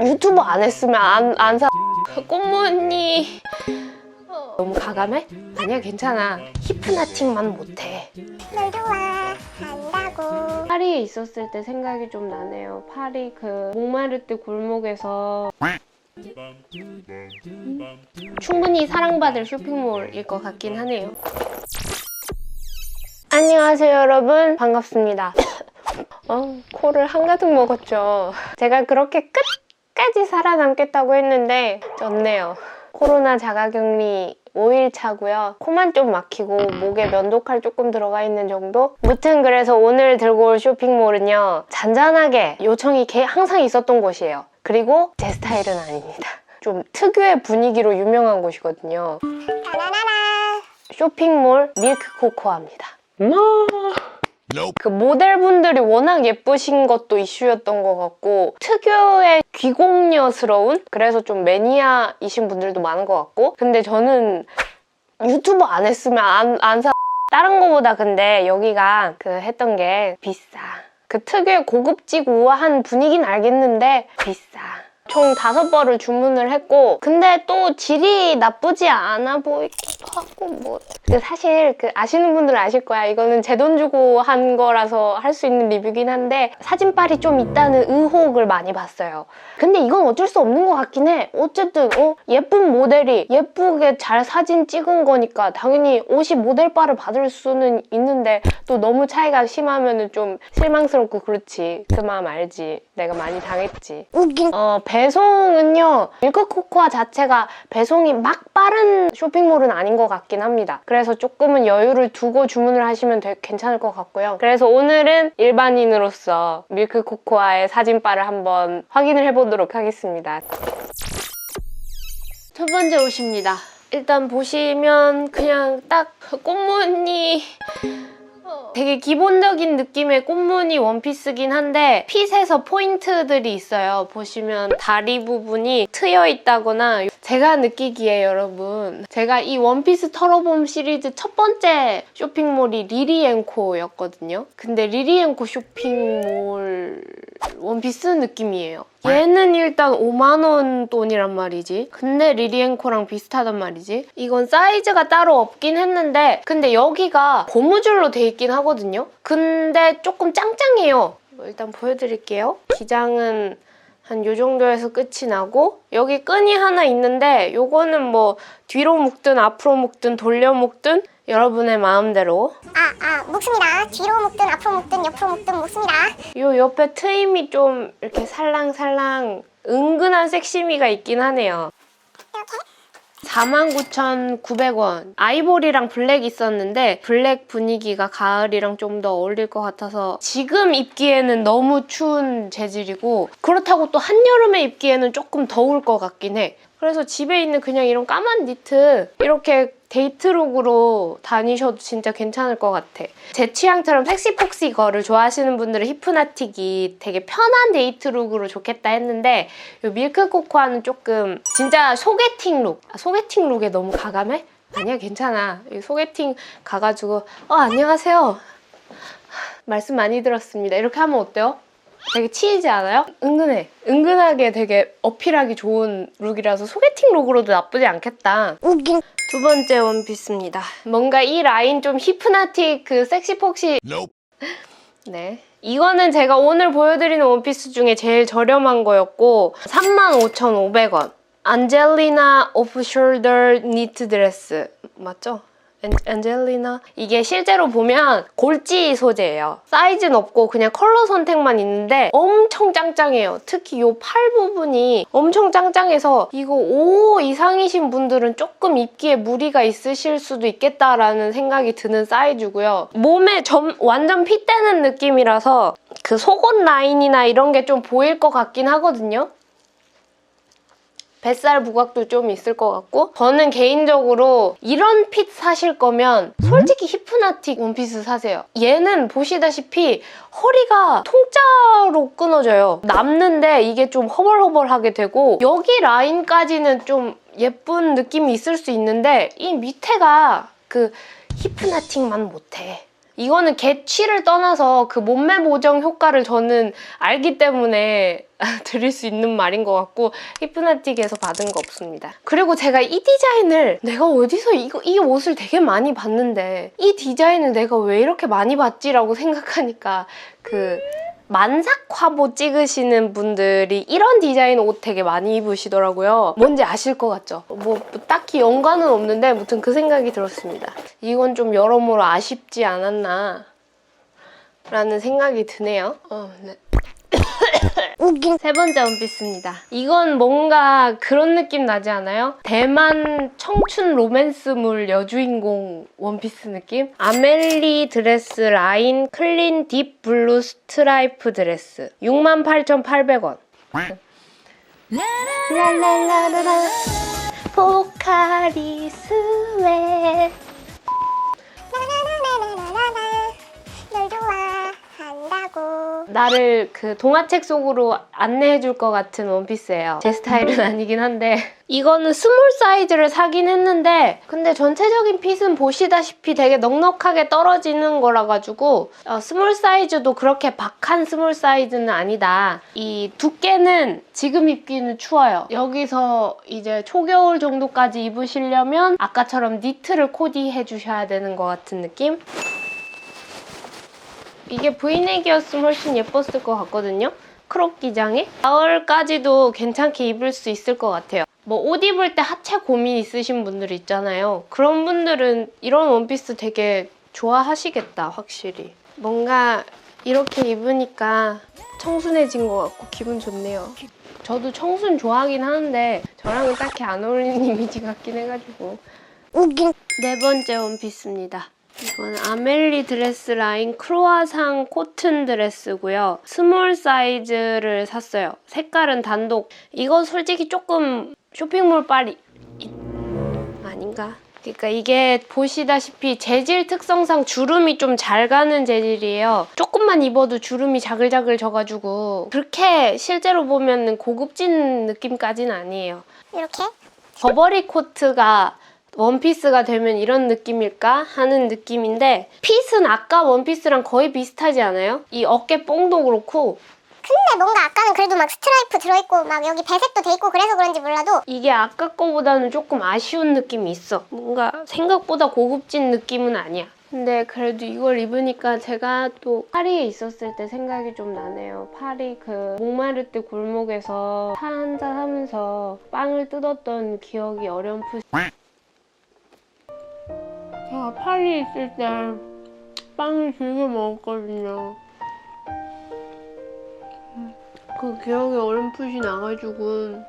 유튜브 안 했으면 안, 안 사. 꽃무늬. 어, 너무 가감해? 아니야, 괜찮아. 히프나틱만 못해. 널 좋아한다고 파리에 있었을 때 생각이 좀 나네요. 파리 그때 골목에서 충분히 사랑받을 쇼핑몰일 것 같긴 하네요. 안녕하세요, 여러분. 반갑습니다. 어, 코를 한가득 먹었죠. 제가 그렇게 끝까지 살아남겠다고 했는데 졌네요. 코로나 자가격리 5일 차고요. 코만 좀 막히고 목에 면도칼 조금 들어가 있는 정도? 무튼 그래서 오늘 들고 올 쇼핑몰은요. 잔잔하게 요청이 개- 항상 있었던 곳이에요. 그리고 제 스타일은 아닙니다. 좀 특유의 분위기로 유명한 곳이거든요. 따라라라 쇼핑몰 밀크 코코아입니다. 그 모델분들이 워낙 예쁘신 것도 이슈였던 것 같고 특유의 귀공녀스러운 그래서 좀 매니아이신 분들도 많은 것 같고 근데 저는 유튜브 안 했으면 안, 안 사. 다른 거보다 근데 여기가 그 했던 게 비싸. 그 특유의 고급지고 우아한 분위기는 알겠는데 비싸. 총 다섯 벌을 주문을 했고 근데 또 질이 나쁘지 않아 보이기도 하고 뭐. 근데 사실 그 아시는 분들은 아실 거야. 이거는 제 돈 주고 한 거라서 할 수 있는 리뷰긴 한데 사진빨이 좀 있다는 의혹을 많이 봤어요. 근데 이건 어쩔 수 없는 것 같긴 해. 어쨌든 어, 예쁜 모델이 예쁘게 잘 사진 찍은 거니까 당연히 옷이 모델바를 받을 수는 있는데 또 너무 차이가 심하면 좀 실망스럽고 그렇지. 그 마음 알지? 내가 많이 당했지. 어, 배송은요, 밀크코코아 자체가 배송이 막 빠른 쇼핑몰은 아닌 것 같긴 합니다. 그래서 조금은 여유를 두고 주문을 하시면 되- 괜찮을 것 같고요. 그래서 오늘은 일반인으로서 밀크코코아의 사진바를 한번 확인을 해보도록 하겠습니다. 첫 번째 옷입니다. 일단 보시면 그냥 딱 꽃무늬 되게 기본적인 느낌의 꽃무늬 원피스긴 한데 핏에서 포인트들이 있어요. 보시면 다리 부분이 트여 있다거나 제가 느끼기에 여러분 제가 이 원피스 털어봄 시리즈 첫 번째 쇼핑몰이 리리앤코였거든요. 근데 리리앤코 쇼핑몰 원피스 느낌이에요. 얘는 일단 5만원 돈이란 말이지. 근데 리리앤코랑 비슷하단 말이지. 이건 사이즈가 따로 없긴 했는데 근데 여기가 고무줄로 돼 있긴 하거든요. 근데 조금 짱짱해요. 일단 보여드릴게요. 기장은 한 요 정도에서 끝이 나고 여기 끈이 하나 있는데 요거는 뭐 뒤로 묶든 앞으로 묶든 돌려 묶든 여러분의 마음대로 아 아 묶습니다 뒤로 묶든 앞으로 묶든 옆으로 묶든 묶습니다 요 옆에 트임이 좀 이렇게 살랑살랑 은근한 섹시미가 있긴 하네요. 이렇게 49,900원. 아이보리랑 블랙 있었는데 블랙 분위기가 가을이랑 좀 더 어울릴 것 같아서 지금 입기에는 너무 추운 재질이고 그렇다고 또 한여름에 입기에는 조금 더울 것 같긴 해. 그래서 집에 있는 그냥 이런 까만 니트 이렇게 데이트룩으로 다니셔도 진짜 괜찮을 것 같아. 제 취향처럼 섹시폭시 거를 좋아하시는 분들은 히프나틱이 되게 편한 데이트룩으로 좋겠다 했는데 이 밀크 코코아는 조금 진짜 소개팅 룩. 아, 소개팅 룩에 너무 가감해? 아니야 괜찮아. 이 소개팅 가가지고 어 안녕하세요. 말씀 많이 들었습니다. 이렇게 하면 어때요? 되게 치이지 않아요? 은근해. 은근하게 되게 어필하기 좋은 룩이라서 소개팅 룩으로도 나쁘지 않겠다. 우긴 두 번째 원피스입니다. 뭔가 이 라인 좀 히프나틱 그 섹시폭시 네. 이거는 제가 오늘 보여드리는 원피스 중에 제일 저렴한 거였고 35,500원. 안젤리나 오프숄더 니트 드레스 맞죠? 안- 안젤리나 이게 실제로 보면 골지 소재예요. 사이즈는 없고 그냥 컬러 선택만 있는데 엄청 짱짱해요. 특히 이 팔 부분이 엄청 짱짱해서 이거 5 이상이신 분들은 조금 입기에 무리가 있으실 수도 있겠다라는 생각이 드는 사이즈고요. 몸에 점, 완전 핏되는 느낌이라서 그 속옷 라인이나 이런 게 좀 보일 것 같긴 하거든요. 뱃살 부각도 좀 있을 것 같고 저는 개인적으로 이런 핏 사실 거면 솔직히 히프나틱 원피스 사세요. 얘는 보시다시피 허리가 통짜로 끊어져요. 남는데 이게 좀 허벌허벌하게 되고 여기 라인까지는 좀 예쁜 느낌이 있을 수 있는데 이 밑에가 그 히프나틱만 못해. 이거는 개취를 떠나서 그 몸매 보정 효과를 저는 알기 때문에 드릴 수 있는 말인 것 같고 히프나틱에서 받은 거 없습니다. 그리고 제가 이 디자인을 내가 어디서 이거, 이 옷을 되게 많이 봤는데 이 디자인을 내가 왜 이렇게 많이 봤지라고 생각하니까 그 만삭 화보 찍으시는 분들이 이런 디자인 옷 되게 많이 입으시더라고요. 뭔지 아실 것 같죠? 뭐 딱히 연관은 없는데 무튼 그 생각이 들었습니다. 이건 좀 여러모로 아쉽지 않았나 라는 생각이 드네요. 어, 네. 우긴 세 번째 원피스입니다. 이건 뭔가 그런 느낌 나지 않아요? 대만 청춘 로맨스물 여주인공 원피스 느낌? 아멜리 드레스 라인 클린 딥 블루 스트라이프 드레스 68,800원. 랄랄라라라 포카리 스웨 좋아한다고 나를 그 동화책 속으로 안내해 줄 것 같은 원피스예요. 제 스타일은 아니긴 한데 이거는 스몰 사이즈를 사긴 했는데 근데 전체적인 핏은 보시다시피 되게 넉넉하게 떨어지는 거라 가지고 어, 스몰 사이즈도 그렇게 박한 스몰 사이즈는 아니다. 이 두께는 지금 입기는 추워요. 여기서 이제 초겨울 정도까지 입으시려면 아까처럼 니트를 코디해 주셔야 되는 것 같은 느낌? 이게 브이넥이었으면 훨씬 예뻤을 것 같거든요. 크롭 기장에 가을까지도 괜찮게 입을 수 있을 것 같아요. 뭐 옷 입을 때 하체 고민 있으신 분들 있잖아요. 그런 분들은 이런 원피스 되게 좋아하시겠다, 확실히. 뭔가 이렇게 입으니까 청순해진 것 같고 기분 좋네요. 저도 청순 좋아하긴 하는데 저랑은 딱히 안 어울리는 이미지 같긴 해가지고 네 번째 원피스입니다. 이건 아멜리 드레스 라인 크로아상 코튼 드레스고요. 스몰 사이즈를 샀어요. 색깔은 단독. 이거 솔직히 조금 쇼핑몰 빨이 이- 아닌가? 그러니까 이게 보시다시피 재질 특성상 주름이 좀 잘 가는 재질이에요. 조금만 입어도 주름이 자글자글 져가지고 그렇게 실제로 보면 고급진 느낌까지는 아니에요. 이렇게 버버리 코트가 원피스가 되면 이런 느낌일까 하는 느낌인데 핏은 아까 원피스랑 거의 비슷하지 않아요? 이 어깨 뽕도 그렇고 근데 뭔가 아까는 그래도 막 스트라이프 들어있고 막 여기 배색도 돼 있고 그래서 그런지 몰라도 이게 아까 거보다는 조금 아쉬운 느낌이 있어. 뭔가 생각보다 고급진 느낌은 아니야. 근데 그래도 이걸 입으니까 제가 또 파리에 있었을 때 생각이 좀 나네요. 파리 그때 골목에서 차 한잔 하면서 빵을 뜯었던 기억이 어렴풋이 파리에 있을 때 빵을 즐겨 먹었거든요. 그 기억이 어렴풋이 나가지고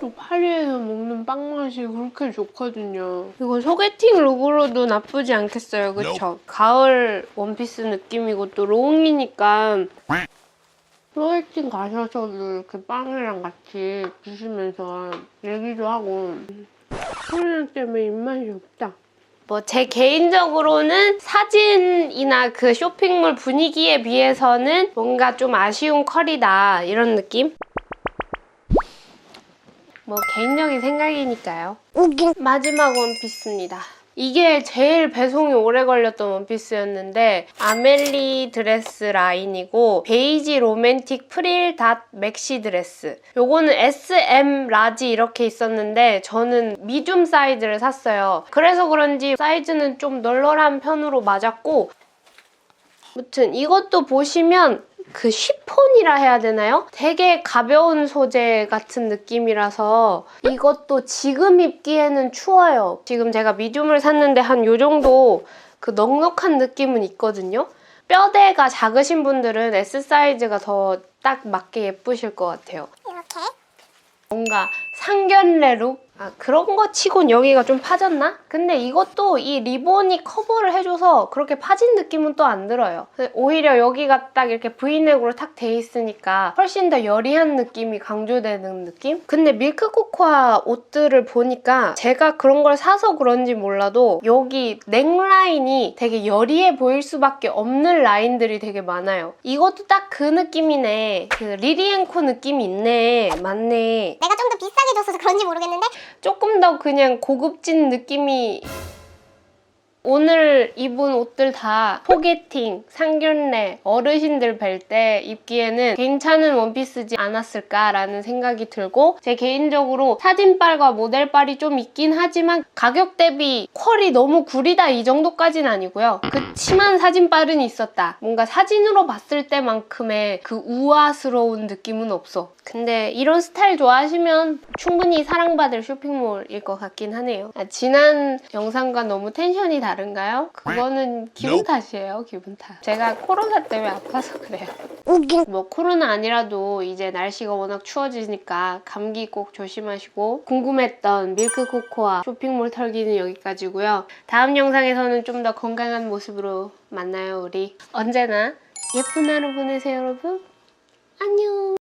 또 파리에서 먹는 빵 맛이 그렇게 좋거든요. 이거 소개팅 룩으로도 나쁘지 않겠어요, 그쵸? 가을 원피스 느낌이고 또 롱이니까 소개팅 가셔서도 이렇게 빵이랑 같이 드시면서 얘기도 하고 코로나 때문에 입맛이 없다. 뭐 제 개인적으로는 사진이나 그 쇼핑몰 분위기에 비해서는 뭔가 좀 아쉬운 컬이다 이런 느낌? 뭐 개인적인 생각이니까요. 마지막 원피스입니다. 이게 제일 배송이 오래 걸렸던 원피스였는데 아멜리 드레스 라인이고 베이지 로맨틱 프릴 닷 맥시 드레스. 요거는 SM 라지 이렇게 있었는데 저는 미줌 사이즈를 샀어요. 그래서 그런지 사이즈는 좀 널널한 편으로 맞았고 무튼 이것도 보시면 그 쉬폰이라 해야 되나요? 되게 가벼운 소재 같은 느낌이라서 이것도 지금 입기에는 추워요. 지금 제가 미줌을 샀는데 한 요 정도 그 넉넉한 느낌은 있거든요. 뼈대가 작으신 분들은 S 사이즈가 더 딱 맞게 예쁘실 것 같아요. 이렇게 뭔가 상견례 룩? 아, 그런 거 치곤 여기가 좀 파졌나? 근데 이것도 이 리본이 커버를 해줘서 그렇게 파진 느낌은 또 안 들어요. 오히려 여기가 딱 이렇게 브이넥으로 탁 돼 있으니까 훨씬 더 여리한 느낌이 강조되는 느낌? 근데 밀크코코아 옷들을 보니까 제가 그런 걸 사서 그런지 몰라도 여기 넥라인이 되게 여리해 보일 수밖에 없는 라인들이 되게 많아요. 이것도 딱 그 느낌이네. 그 리리앤코 느낌이 있네. 맞네. 내가 좀 더 비싸게 줬어서 그런지 모르겠는데 조금 더 그냥 고급진 느낌이 오늘 입은 옷들 다 소개팅, 상견례, 어르신들 뵐 때 입기에는 괜찮은 원피스지 않았을까라는 생각이 들고 제 개인적으로 사진빨과 모델빨이 좀 있긴 하지만 가격 대비 퀄이 너무 구리다 이 정도까지는 아니고요. 그치만 사진빨은 있었다. 뭔가 사진으로 봤을 때만큼의 그 우아스러운 느낌은 없어. 근데 이런 스타일 좋아하시면 충분히 사랑받을 쇼핑몰일 것 같긴 하네요. 아, 지난 영상과 너무 텐션이 다 른가요? 그거는 기분 탓이에요, 기분 탓. 제가 코로나 때문에 아파서 그래요. 뭐 코로나 아니라도 이제 날씨가 워낙 추워지니까 감기 꼭 조심하시고 궁금했던 밀크 코코아 쇼핑몰 털기는 여기까지고요. 다음 영상에서는 좀 더 건강한 모습으로 만나요, 우리. 언제나 예쁜 하루 보내세요, 여러분. 안녕.